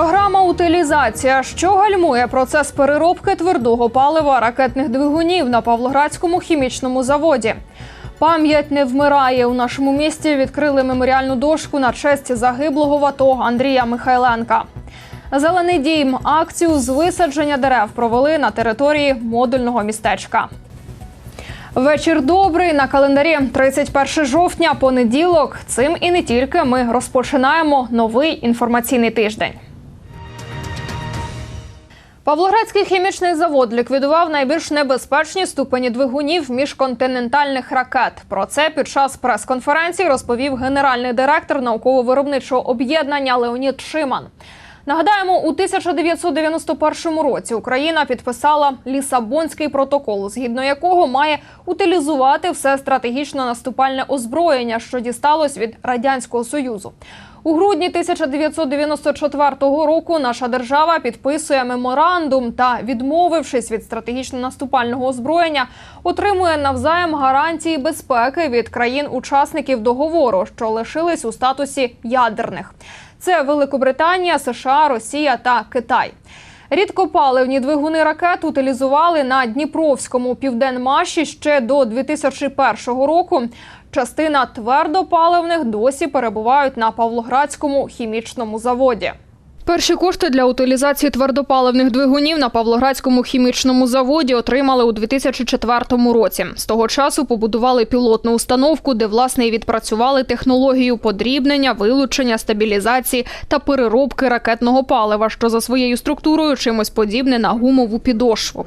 Програма утилізація, що гальмує процес переробки твердого палива ракетних двигунів на Павлоградському хімічному заводі. Пам'ять не вмирає. У нашому місті відкрили меморіальну дошку на честь загиблого в АТО Андрія Михайленка. Зелений дім акцію з висадження дерев провели на території модульного містечка. Вечір добрий на календарі 31 жовтня, понеділок. Цим і не тільки ми розпочинаємо новий інформаційний тиждень. Павлоградський хімічний завод ліквідував найбільш небезпечні ступені двигунів міжконтинентальних ракет. Про це під час прес-конференції розповів генеральний директор науково-виробничого об'єднання Леонід Шиман. Нагадаємо, у 1991 році Україна підписала Лісабонський протокол, згідно якого має утилізувати все стратегічно наступальне озброєння, що дісталось від радянського союзу. У грудні 1994 року наша держава підписує меморандум та, відмовившись від стратегічно-наступального озброєння, отримує навзаєм гарантії безпеки від країн-учасників договору, що лишились у статусі ядерних. Це Великобританія, США, Росія та Китай. Рідкопаливні двигуни ракет утилізували на Дніпровському південмаші ще до 2001 року. Частина твердопаливних досі перебувають на Павлоградському хімічному заводі. Перші кошти для утилізації твердопаливних двигунів на Павлоградському хімічному заводі отримали у 2004 році. З того часу побудували пілотну установку, де власне і відпрацювали технологію подрібнення, вилучення, стабілізації та переробки ракетного палива, що за своєю структурою чимось подібне на гумову підошву.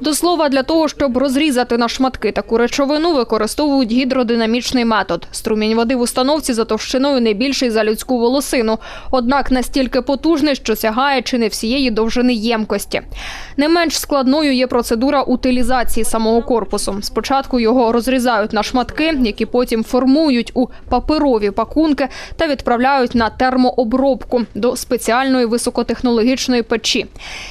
До слова, для того, щоб розрізати на шматки таку речовину, використовують гідродинамічний метод. Струмінь води в установці за товщиною не більший за людську волосину, однак настільки потужний, що сягає чи не всієї довжини ємкості. Не менш складною є процедура утилізації самого корпусу. Спочатку його розрізають на шматки, які потім формують у паперові пакунки та відправляють на термообробку до спеціальної високотехнологічної печі.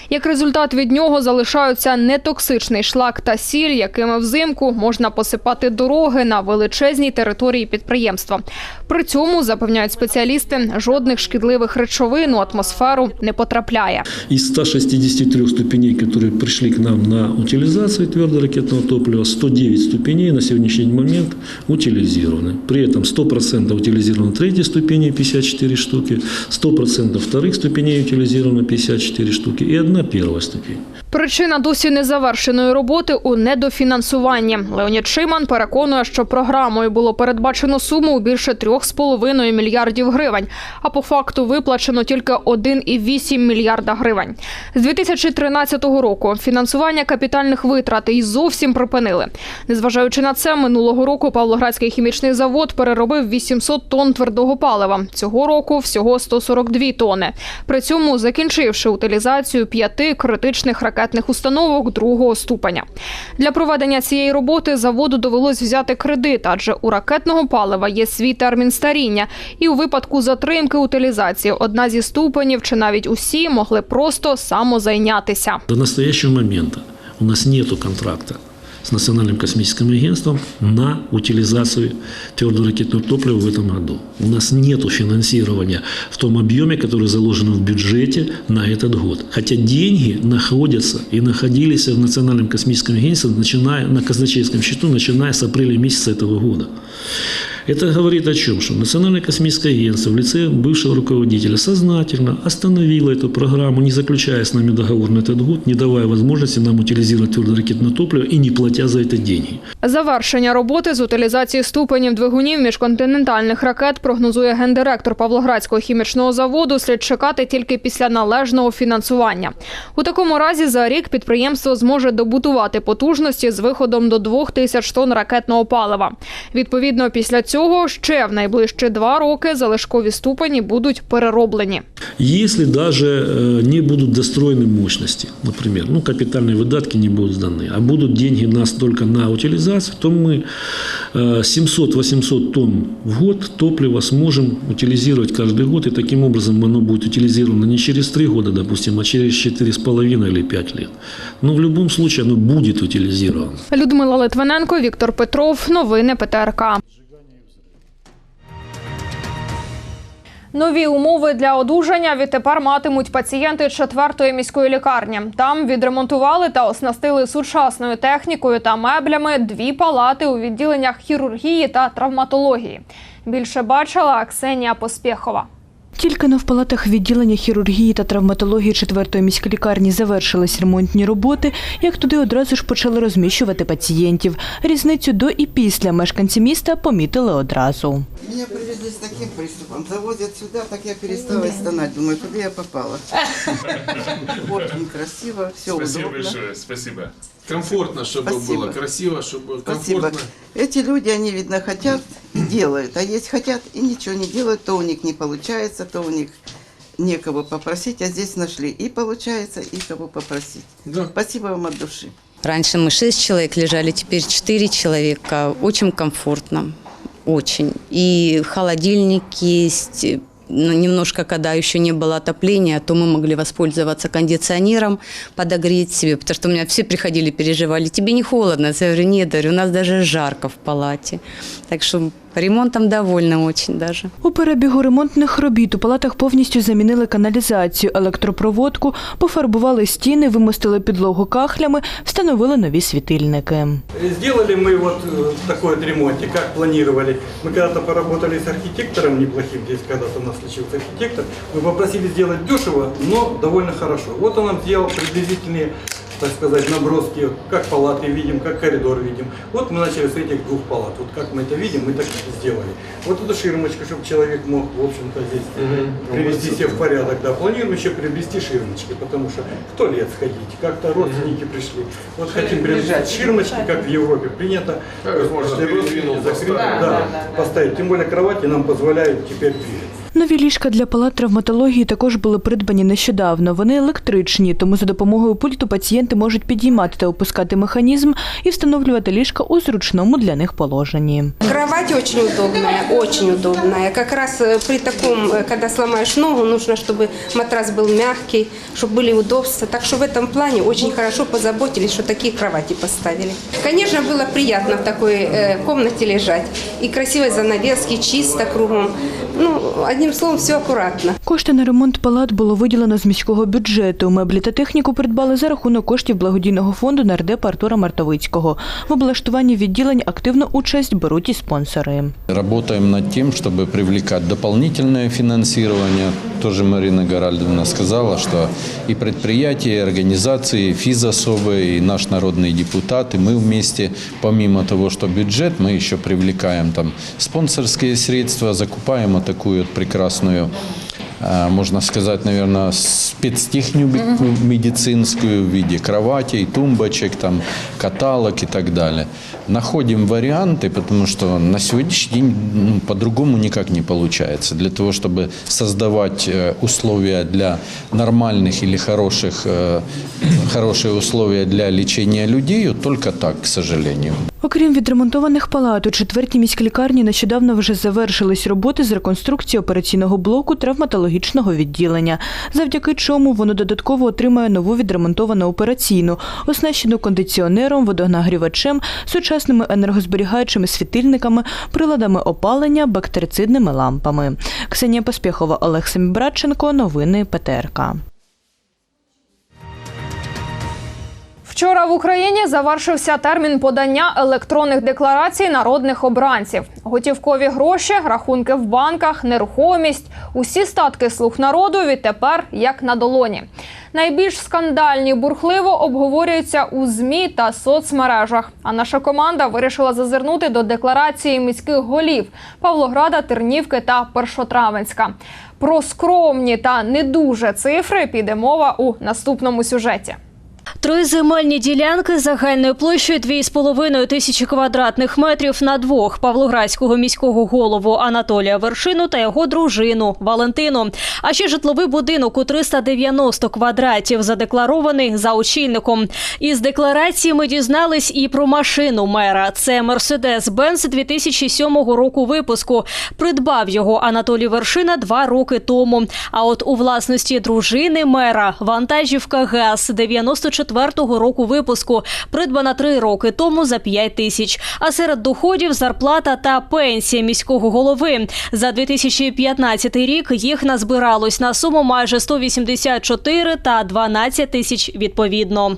Як результат від нього залишаються нетоксичний шлак та сіль, якими взимку можна посипати дороги на величезній території підприємства. При цьому запевняють спеціалісти, жодних шкідливих речовин у атмосферу не потрапляє. Из 163 ступеней, которые пришли к нам на утилизацию твердоракетного топлива, 109 ступеней на сегодняшний момент утилизированы. При этом 100% утилизированы третьей ступени 54 штуки, 100% вторых ступеней утилизировано 54 штуки и одна первая ступень. Причина досі незавершеної роботи у недофінансуванні. Леонід Шиман переконує, що програмою було передбачено суму у більше 3,5 мільярдів гривень, а по факту виплачено тільки 1,8 мільярда гривень. З 2013 року фінансування капітальних витрат і зовсім припинили. Незважаючи на це, минулого року Павлоградський хімічний завод переробив 800 тонн твердого палива. Цього року всього 142 тонни. При цьому закінчивши утилізацію п'яти критичних ракетних установок другого ступеня. Для проведення цієї роботи заводу довелось взяти кредит, адже у ракетного палива є свій термін старіння, і у випадку затримки утилізації одна зі ступенів чи навіть усі могли просто самозайнятися. До настоящего моменту у нас нет контракта с Национальным космическим агентством на утилизацию твердоракетного топлива в этом году. У нас нет финансирования в том объеме, который заложен в бюджете на этот год. Хотя деньги находятся и находились в Национальном космическом агентстве, начиная на казначейском счету, начиная с апреля месяца этого года. Это говорит о чем? Что Национальное космическое агентство в лице бывшего руководителя сознательно остановило эту программу, не заключая с нами договор на этот год, не давая возможности нам утилизировать твердоракетное топливо и не платя за это деньги. Завершення роботи з утилізації ступенів двигунів міжконтинентальних ракет прогнозує гендиректор Павлоградського хімічного заводу. Слід чекати тільки після належного фінансування. У такому разі за рік підприємство зможе добутувати потужності з виходом до 2 тисяч тонн ракетного палива. Відповідно, після цього ще в найближчі два роки залишкові ступені будуть перероблені. Если даже э, не будут достроены мощности, например, ну, капитальные выдатки не будут сданы, а будут деньги у нас только на утилизацию, то мы э, 700-800 тонн в год топлива сможем утилизировать каждый год, и таким образом оно будет утилизировано не через 3 года, допустим, а через 4,5 или 5 лет. Но в любом случае оно будет утилизировано. Людмила Литвиненко, Віктор Петров. Новини ПТРК. Нові умови для одужання відтепер матимуть пацієнти четвертої міської лікарні. Там відремонтували та оснастили сучасною технікою та меблями дві палати у відділеннях хірургії та травматології. Більше бачила Ксенія Поспєхова. Тільки но в палатах відділення хірургії та травматології четвертої міської лікарні завершились ремонтні роботи, як туди одразу ж почали розміщувати пацієнтів. Різницю до і після мешканці міста помітили одразу. Меня привезли с таким приступом. Завозят сюда, так я перестала стонать. Думаю, куда я попала. Очень красиво, все удобно. спасибо. Комфортно, чтобы Спасибо. было, красиво, чтобы Спасибо. комфортно. Эти люди, они, видно, хотят и делают. А есть хотят и ничего не делают, то у них не получается, то у них некого попросить, а здесь нашли. И получается, и кого попросить. Да. Спасибо вам от души. Раньше мы шесть человек лежали, теперь четыре человека. Очень комфортно, очень. И холодильник есть. Ну, немножко, когда еще не было отопления, то мы могли воспользоваться кондиционером, подогреть себе, потому что у меня все приходили, переживали, тебе не холодно? Я говорю, нет, у нас даже жарко в палате. Так что ремонтом довольна очень даже. У перебігу ремонтних робіт у палатах повністю замінили каналізацію, електропроводку, пофарбували стіни, вимостили підлогу кахлями, встановили нові світильники. Сделали мы вот э, такой вот ремонтик, как планировали. Мы когда-то поработали с архитектором неплохим, здесь когда-то у нас случился архитектор. Мы попросили сделать дешево, но довольно хорошо. Вот он нам сделал приблизительные, Так сказать, наброски, как палаты видим, как коридор видим. Вот мы начали с этих двух палат. Вот как мы это видим, мы так сделали. Вот эту ширмочку, чтобы человек мог, в общем-то, здесь привести себя в порядок. Да, планируем еще приобрести ширмочки, потому что в туалет сходить, как-то родственники пришли. Вот хотим приобрести ширмочки, как в Европе принято. Как можно После родственников передвинул, закрыть, поставить. да, поставить. Тем более кровати нам позволяют теперь двигать. Нові ліжка для палат травматології також були придбані нещодавно. Вони електричні, тому за допомогою пульту пацієнти можуть підіймати та опускати механізм і встановлювати ліжка у зручному для них положенні. Кровать очень удобная, очень удобная. Как раз э, при таком, э, когда сломаешь ногу, нужно, чтобы матрас был мягкий, чтобы были удобства. Так что в этом плане очень хорошо позаботились, что такие кровати поставили. Конечно, было приятно в такой э, комнате лежать. И красивые занавески, чисто кругом. Ну, одним словом, все аккуратно. Кошти на ремонт палат було виділено з міського бюджету. Меблі та техніку придбали за рахунок коштів благодійного фонду нардепа Артура Мартовицького. В облаштуванні відділень активну участь беруть і спонсори. Работаем над тем, чтобы привлекать дополнительное финансирование. Тоже Марина Горальдовна сказала, что и предприятия, и организации, и физособы, и наш народный депутат, и мы вместе, помимо того, что бюджет, мы еще привлекаем там спонсорские средства, закупаем вот такую вот прекрасную э, можно сказать, наверное, спецтехнику медицинскую в виде кроватей, тумбочек, там, каталог и так далее. Находим варианты, потому что на сегодняшний день ну, по-другому никак не получается. Для того, чтобы создавать э, условия для нормальных или хороших, э, хорошие условия для лечения людей, вот только так, к сожалению. Окрім відремонтованих палат, у четвертій міській лікарні нещодавно вже завершились роботи з реконструкції операційного блоку травматологічного відділення, завдяки чому воно додатково отримає нову відремонтовану операційну, оснащену кондиціонером, водонагрівачем, сучасними енергозберігаючими світильниками, приладами опалення, бактерицидними лампами. Ксенія Поспєхова, Олег Семібратченко. Новини ПТРК. Вчора в Україні завершився термін подання електронних декларацій народних обранців. Готівкові гроші, рахунки в банках, нерухомість усі статки слуг народу відтепер як на долоні. Найбільш скандальні бурхливо обговорюються у змі та соцмережах. А наша команда вирішила зазирнути до декларації міських голів Павлограда, Тернівки та Першотравенська. Про скромні та не дуже цифри піде мова у наступному сюжеті. Три земельні ділянки загальною площею 2,5 тисячі квадратних метрів на двох Павлоградського міського голову Анатолія Вершину та його дружину Валентину. А ще житловий будинок у 390 квадратів задекларований за очільником. Із декларації ми дізнались і про машину мера. Це Мерседес-Бенц 2007 року випуску. Придбав його Анатолій Вершина два роки тому. А от у власності дружини мера вантажівка ГАЗ 94 2004 року випуску, придбана три роки тому за 5 тисяч. А серед доходів зарплата та пенсія міського голови. За 2015 рік їх назбиралось на суму майже 184 та 12 тисяч відповідно.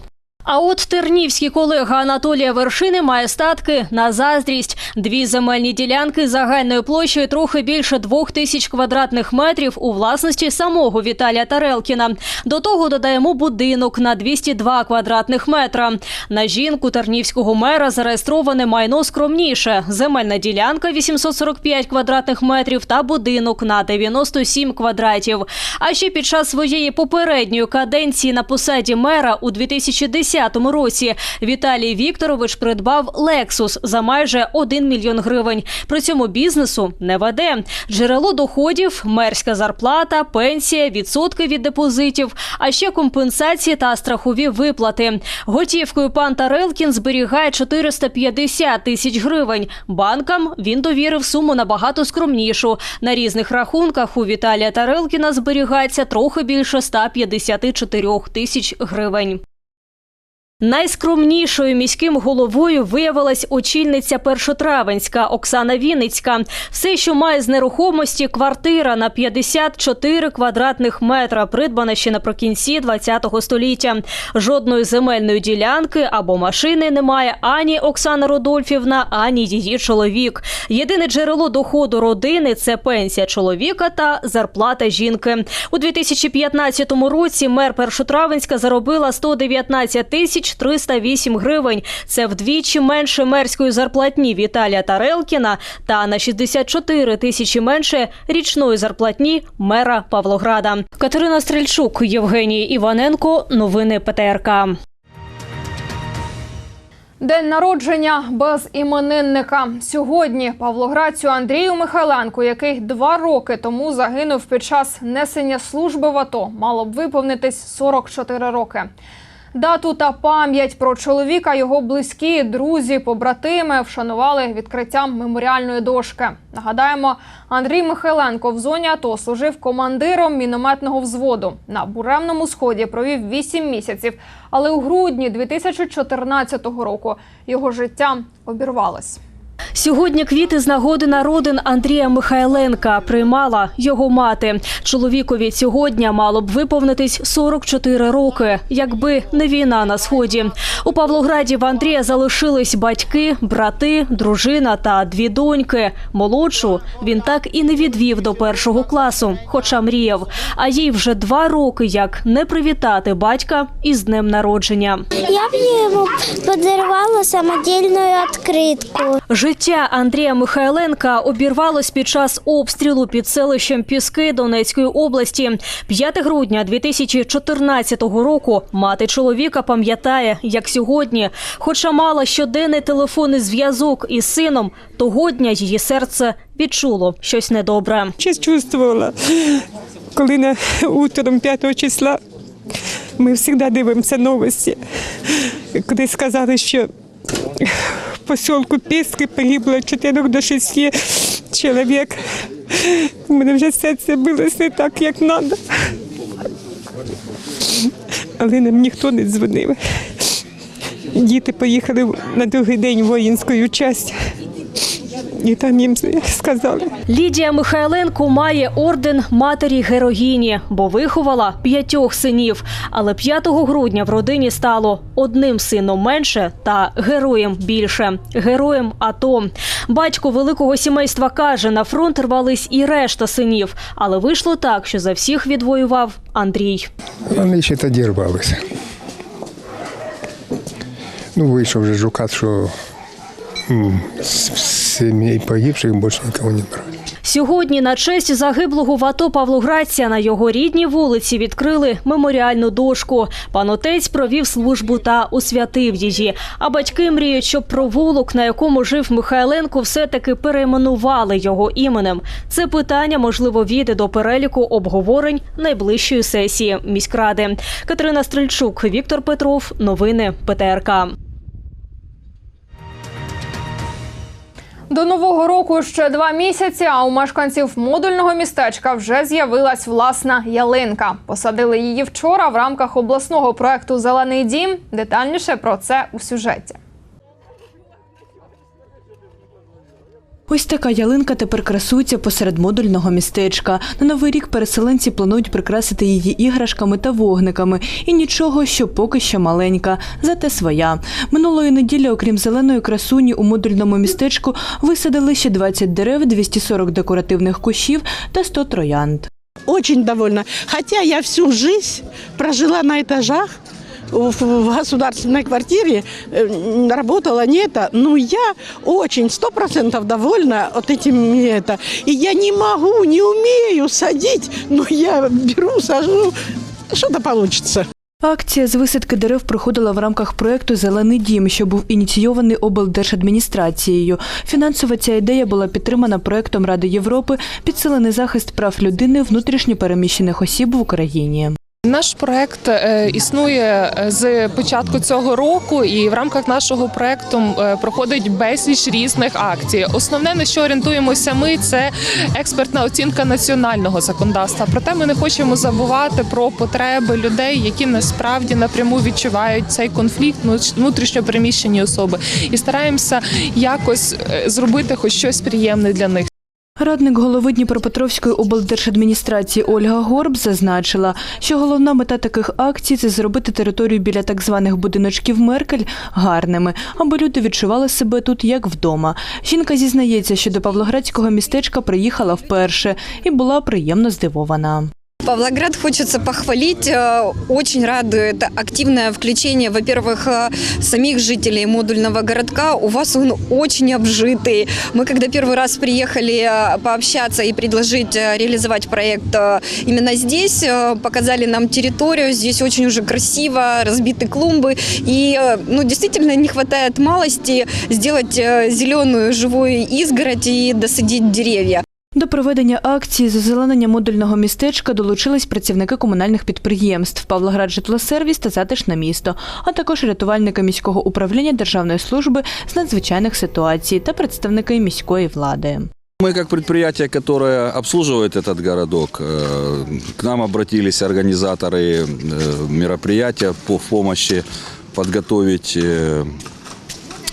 А от тернівський колега Анатолія Вершини має статки на заздрість. Дві земельні ділянки загальною площею трохи більше двох тисяч квадратних метрів у власності самого Віталія Тарелкіна. До того додаємо будинок на 202 квадратних метра. На жінку тернівського мера зареєстроване майно скромніше. Земельна ділянка 845 квадратних метрів та будинок на 97 квадратів. А ще під час своєї попередньої каденції на посаді мера у 2010 році Віталій Вікторович придбав Лексус за майже 1 мільйон гривень. При цьому бізнесу не веде. Джерело доходів, мерська зарплата, пенсія, відсотки від депозитів, а ще компенсації та страхові виплати. Готівкою пан Тарелкін зберігає 450 тисяч гривень. Банкам він довірив суму набагато скромнішу. На різних рахунках у Віталія Тарелкіна зберігається трохи більше 154 тисяч гривень. Найскромнішою міським головою виявилась очільниця Першотравенська Оксана Вінницька. Все, що має з нерухомості, квартира на 54 квадратних метра, придбана ще наприкінці 20-го століття. Жодної земельної ділянки або машини немає ані Оксана Родольфівна, ані її чоловік. Єдине джерело доходу родини це пенсія чоловіка та зарплата жінки. У 2015 році мер Першотравенська заробила 119 тисяч 308 гривень. Це вдвічі менше мерської зарплатні Віталія Тарелкіна та на 64 тисячі менше річної зарплатні мера Павлограда. Катерина Стрельчук, Євгеній Іваненко. Новини ПТРК. День народження без іменинника. Сьогодні павлоградцю Андрію Михайленку, який два роки тому загинув під час несення служби в АТО, мало б виповнитись 44 роки. Дату та пам'ять про чоловіка його близькі, друзі, побратими вшанували відкриттям меморіальної дошки. Нагадаємо, Андрій Михайленко в зоні АТО служив командиром мінометного взводу. На буремному сході провів 8 місяців, але у грудні 2014 року його життя обірвалось. Сьогодні квіти з нагоди народин Андрія Михайленка приймала його мати. Чоловікові цього дня мало б виповнитись 44 роки, якби не війна на сході. У Павлограді в Андрія залишились батьки, брати, дружина та дві доньки. Молодшу він так і не відвів до першого класу, хоча мріяв. А їй вже два роки як не привітати батька із днем народження. Я б йому подарувала самодільну відкритку. Життя Андрія Михайленка обірвалось під час обстрілу під селищем Піски Донецької області. 5 грудня 2014 року мати чоловіка пам'ятає, як сьогодні, хоча мала щоденний телефонний зв'язок із сином, того дня її серце відчуло щось недобре. Щось чувствувала, коли на утром 5 числа ми завжди дивимося новості, коли сказали, що в посілку Піски погибло 4 до 6 чоловік. У мене вже серце билось не так, як треба. Але нам ніхто не дзвонив. Діти поїхали на другий день в воїнську частину. І там їм сказали, Лідія Михайленко має орден матері героїні, бо виховала п'ятьох синів. Але 5 грудня в родині стало одним сином менше та героєм більше. Героєм АТО. Батько великого сімейства каже, на фронт рвались і решта синів. Але вийшло так, що за всіх відвоював Андрій. Вони ще тоді рвалися. Ну, вийшов вже жукат, що з погибших більше нікого не брали. Сьогодні на честь загиблого в АТО Павлоградця на його рідній вулиці відкрили меморіальну дошку. Пан отець провів службу та освятив її. А батьки мріють, щоб провулок, на якому жив Михайленко, все-таки перейменували його іменем. Це питання, можливо, війде до переліку обговорень найближчої сесії міськради. Катерина Стрельчук, Віктор Петров. Новини ПТРК. До нового року ще два місяці. А у мешканців модульного містечка вже з'явилась власна ялинка. Посадили її вчора в рамках обласного проекту Зелений дім. Детальніше про це у сюжеті. Ось така ялинка тепер красується посеред модульного містечка. На новий рік переселенці планують прикрасити її іграшками та вогниками. І нічого, що поки що маленька, зате своя. Минулої неділі, окрім зеленої красуні, у модульному містечку висадили ще 20 дерев, 240 декоративних кущів та 100 троянд. Очень довольна. Хотя я всю жизнь прожила на этажах, в в государственной квартире, э, работала не это, но я очень, сто процентов довольна вот этим не это. И я не могу, не умею садить, но я беру, сажу, что-то получится. Акція з висадки дерев проходила в рамках проекту Зелений дім, що був ініційований облдержадміністрацією. Фінансово ця ідея була підтримана проектом Ради Європи Підсилений захист прав людини внутрішньо переміщених осіб в Україні. Наш проект е, існує е, з початку цього року, і в рамках нашого проекту е, проходить безліч різних акцій. Основне на що орієнтуємося, ми це експертна оцінка національного законодавства. Проте ми не хочемо забувати про потреби людей, які насправді напряму відчувають цей конфлікт, ну, внутрішньо переміщені особи, і стараємося якось зробити хоч щось приємне для них. Радник голови Дніпропетровської облдержадміністрації Ольга Горб зазначила, що головна мета таких акцій це зробити територію біля так званих будиночків Меркель гарними, аби люди відчували себе тут як вдома. Жінка зізнається, що до Павлоградського містечка приїхала вперше і була приємно здивована. Павлоград хочется похвалить. Э, Очень радует активное включение, во-первых, э, самих жителей модульного городка. У вас он очень обжитый. Мы когда первый раз приехали э, пообщаться и предложить реализовать проект именно здесь, показали нам территорию. Здесь очень уже красиво, разбиты клумбы. И ну, действительно не хватает малости сделать зеленую живую изгородь и досадить деревья. До проведення акції з озеленення модульного містечка долучились працівники комунальних підприємств Павлоград Житлосервіс та Затишне місто, а також рятувальники міського управління Державної служби з надзвичайних ситуацій та представники міської влади. Мы как предприятие, которое обслуживает этот городок, э, к нам обратились организаторы э, мероприятия по в помощи подготовить э,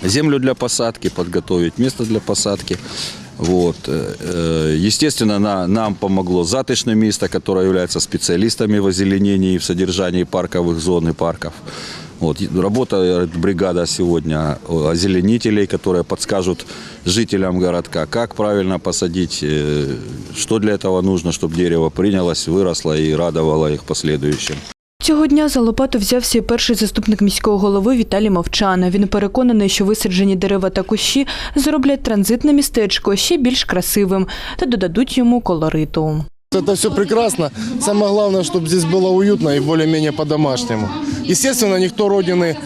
землю для посадки, подготовить место для посадки. Вот. Э, Естественно, на- нам помогло затышное место, которое является специалистами в озеленении и в содержании парковых зон и парков. Вот. и Работает бригада сегодня озеленителей, которые подскажут жителям городка, как правильно посадить, э, что для этого нужно, чтобы дерево принялось, выросло и радовало их в последующем. Цього дня за лопату взявся і перший заступник міського голови Віталій Мовчан. Він переконаний, що висаджені дерева та кущі зроблять транзитне містечко ще більш красивим та додадуть йому колориту. Это все прекрасно. Самое главное, чтобы здесь было уютно и более-менее по-домашнему. Естественно, никто Родины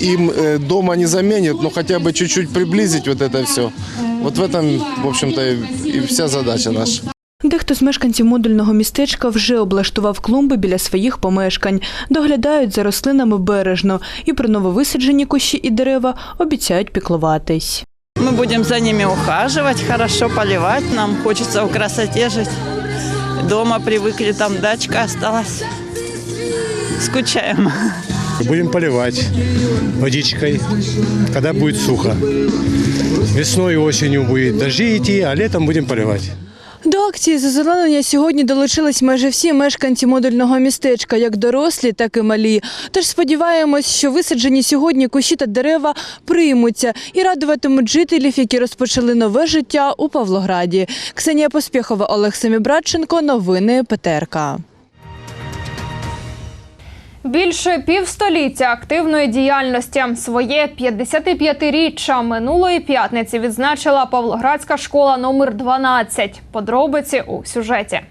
им э, дома не заменит, но хотя бы чуть-чуть приблизить вот это все. Вот в этом, в общем-то, и и вся задача наша. Дехто з мешканців модульного містечка вже облаштував клумби біля своїх помешкань, доглядають за рослинами бережно і про нововисаджені кущі і дерева обіцяють піклуватись. Мы будем за ними ухаживать, хорошо поливать. Нам хочется в красоте жить. Дома привыкли, там дачка осталась. Скучаем. Будем поливать водичкой, когда будет сухо. Весной и осенью будет дожди идти, а летом будем поливать. Акції з озеленення сьогодні долучились майже всі мешканці модульного містечка, як дорослі, так і малі. Тож сподіваємось, що висаджені сьогодні кущі та дерева приймуться і радуватимуть жителів, які розпочали нове життя у Павлограді. Ксенія Поспіхова, Олег Семібратченко. Новини ПТРК. Більше півстоліття активної діяльності своє 55-річчя минулої п'ятниці відзначила Павлоградська школа номер 12. Подробиці у сюжеті.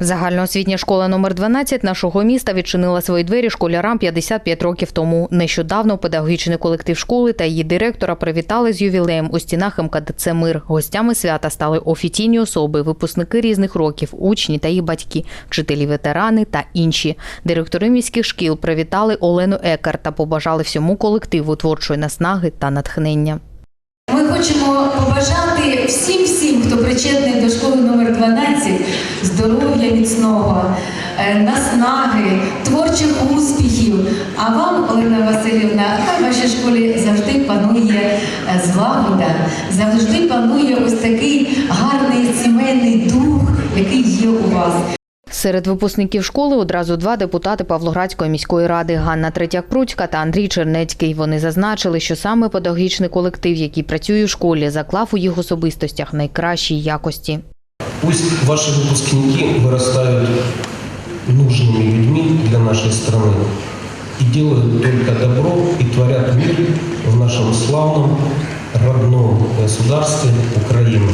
Загальноосвітня школа номер 12 нашого міста відчинила свої двері школярам 55 років тому. Нещодавно педагогічний колектив школи та її директора привітали з ювілеєм у стінах МКДЦ Мир. Гостями свята стали офіційні особи, випускники різних років, учні та їх батьки, вчителі ветерани та інші. Директори міських шкіл привітали Олену Екар та побажали всьому колективу творчої наснаги та натхнення. Ми хочемо побажати всім хто причетний до школи номер 12, здоров'я міцного, е, наснаги, творчих успіхів. А вам, Олена Васильівна, в вашій школі завжди панує е, злагода, завжди панує ось такий гарний сімейний дух, який є у вас. Серед випускників школи одразу два депутати Павлоградської міської ради Ганна Третяк-Прудька та Андрій Чернецький. Вони зазначили, що саме педагогічний колектив, який працює в школі, заклав у їх особистостях найкращі якості. Пусть ваши выпускники вырастают нужными людьми для нашей страны и делают только добро и творят мир в нашем славном родном государстве Украины.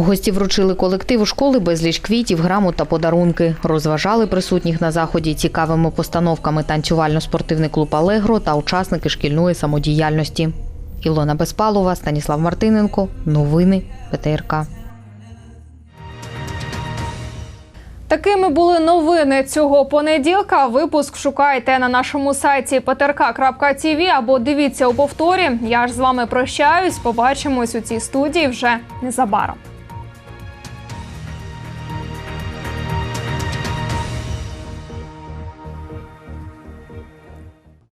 Гості вручили колективу школи безліч квітів, грамот та подарунки. Розважали присутніх на заході цікавими постановками танцювально-спортивний клуб Алегро та учасники шкільної самодіяльності. Ілона Безпалова, Станіслав Мартиненко. Новини ПТРК. Такими були новини цього понеділка. Випуск шукайте на нашому сайті ptrk.tv або дивіться у повторі. Я ж з вами прощаюсь. Побачимось у цій студії вже незабаром.